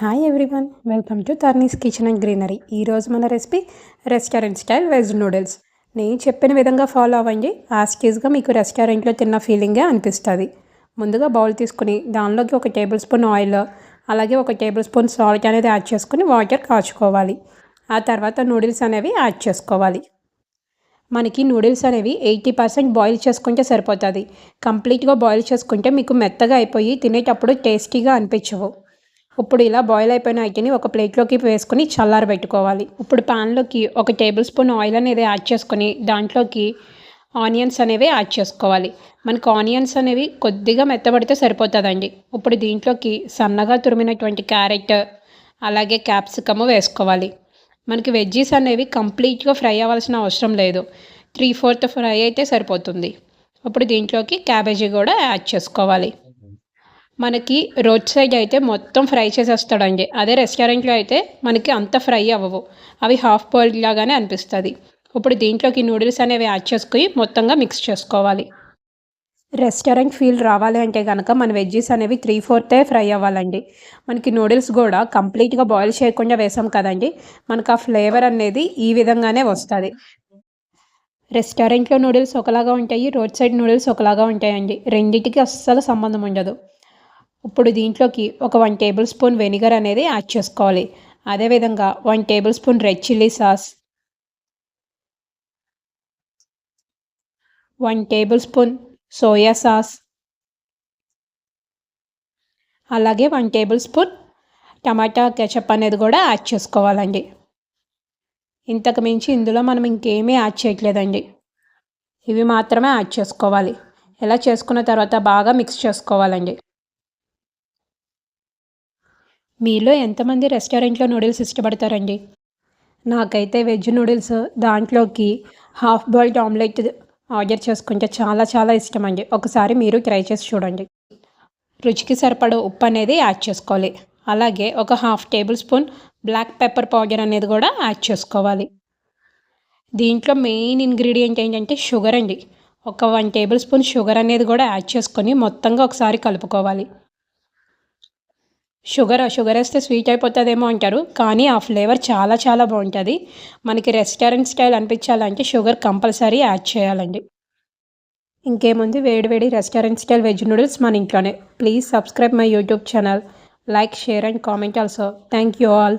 Hi everyone welcome to Tarni's kitchen and greenery ఈరోజు మన recipe restaurant style veg noodles నేను చెప్పిన విధంగా ఫాలో అవ్వండి. ఆస్కీజ్గా మీకు రెస్టారెంట్లో తిన్న ఫీలింగే అనిపిస్తుంది. ముందుగా బౌల్ తీసుకుని దానిలోకి ఒక టేబుల్ స్పూన్ ఆయిల్ అలాగే ఒక టేబుల్ స్పూన్ సాల్ట్ అనేది యాడ్ చేసుకుని వాటర్ కాచుకోవాలి. ఆ తర్వాత నూడిల్స్ అనేవి యాడ్ చేసుకోవాలి. మనకి నూడిల్స్ అనేవి ఎయిటీ పర్సెంట్ బాయిల్ చేసుకుంటే సరిపోతుంది. కంప్లీట్గా బాయిల్ చేసుకుంటే మీకు మెత్తగా అయిపోయి తినేటప్పుడు టేస్టీగా అనిపించవు. ఇప్పుడు ఇలా బాయిల్ అయిపోయిన ఐటిని ఒక ప్లేట్లోకి వేసుకొని చల్లారబెట్టుకోవాలి ఇప్పుడు పాన్లోకి ఒక టేబుల్ స్పూన్ ఆయిల్ అనేది యాడ్ చేసుకొని దాంట్లోకి ఆనియన్స్ అనేవి యాడ్ చేసుకోవాలి. మనకు ఆనియన్స్ అనేవి కొద్దిగా మెత్తబడితే సరిపోతుందండి. ఇప్పుడు దీంట్లోకి సన్నగా తురిమినటువంటి క్యారెట్ అలాగే క్యాప్సికము వేసుకోవాలి. మనకి వెజ్జీస్ అనేవి కంప్లీట్గా ఫ్రై అవ్వాల్సిన అవసరం లేదు. త్రీ ఫోర్త్ ఫ్రై అయితే సరిపోతుంది. ఇప్పుడు దీంట్లోకి క్యాబేజీ కూడా యాడ్ చేసుకోవాలి. మనకి రోడ్ సైడ్ అయితే మొత్తం ఫ్రై చేసేస్తాడండి. అదే రెస్టారెంట్లో అయితే మనకి అంత ఫ్రై అవ్వవు. అవి హాఫ్ బాయిల్డ్ లాగానే అనిపిస్తుంది. ఇప్పుడు దీంట్లోకి నూడిల్స్ అనేవి యాడ్ చేసుకుని మొత్తంగా మిక్స్ చేసుకోవాలి. రెస్టారెంట్ ఫీల్ రావాలి అంటే కనుక మన వెజ్జీస్ అనేవి త్రీ ఫోర్తే ఫ్రై అవ్వాలండి. మనకి నూడిల్స్ కూడా కంప్లీట్గా బాయిల్ చేయకుండా వేసాం కదండి మనకు ఆ ఫ్లేవర్ అనేది ఈ విధంగానే వస్తుంది. రెస్టారెంట్లో నూడిల్స్ ఒకలాగా ఉంటాయి రోడ్ సైడ్ నూడిల్స్ ఒకలాగా ఉంటాయండి. రెండింటికి అస్సలు సంబంధం ఉండదు. ఇప్పుడు దీంట్లోకి ఒక వన్ టేబుల్ స్పూన్ వెనిగర్ అనేది యాడ్ చేసుకోవాలి. అదేవిధంగా one tablespoon red chilli sauce one tablespoon soya sauce అలాగే one tablespoon tomato ketchup అనేది కూడా యాడ్ చేసుకోవాలండి. ఇంతకు మించి ఇందులో మనం ఇంకేమీ యాడ్ చేయట్లేదండి. ఇవి మాత్రమే యాడ్ చేసుకోవాలి. ఇలా చేసుకున్న తర్వాత బాగా మిక్స్ చేసుకోవాలండి. మీలో ఎంతమంది రెస్టారెంట్లో నూడిల్స్ ఇష్టపడతారండి? నాకైతే వెజ్ నూడిల్స్ దాంట్లోకి హాఫ్ బాయిల్డ్ ఆమ్లెట్ ఆర్డర్ చేసుకుంటే చాలా చాలా ఇష్టం అండి ఒకసారి మీరు ట్రై చేసి చూడండి. రుచికి సరిపడ ఉప్పు అనేది యాడ్ చేసుకోవాలి. అలాగే ఒక half tablespoon black pepper powder అనేది కూడా యాడ్ చేసుకోవాలి. దీంట్లో మెయిన్ ఇంగ్రీడియంట్ ఏంటంటే షుగర్ అండి. ఒక వన్ టేబుల్ స్పూన్ షుగర్ అనేది కూడా యాడ్ చేసుకొని మొత్తంగా ఒకసారి కలుపుకోవాలి. షుగర్ షుగర్ వేస్తే స్వీట్ అయిపోతుందేమో అంటారు కానీ ఆ ఫ్లేవర్ చాలా చాలా బాగుంటుంది. మనకి రెస్టారెంట్ స్టైల్ అనిపించాలంటే షుగర్ కంపల్సరీ యాడ్ చేయాలండి. ఇంకేముంది? వేడి రెస్టారెంట్ స్టైల్ వెజ్ నూడిల్స్ మన ఇంట్లోనే. Please subscribe my YouTube channel like share and comment also thank you all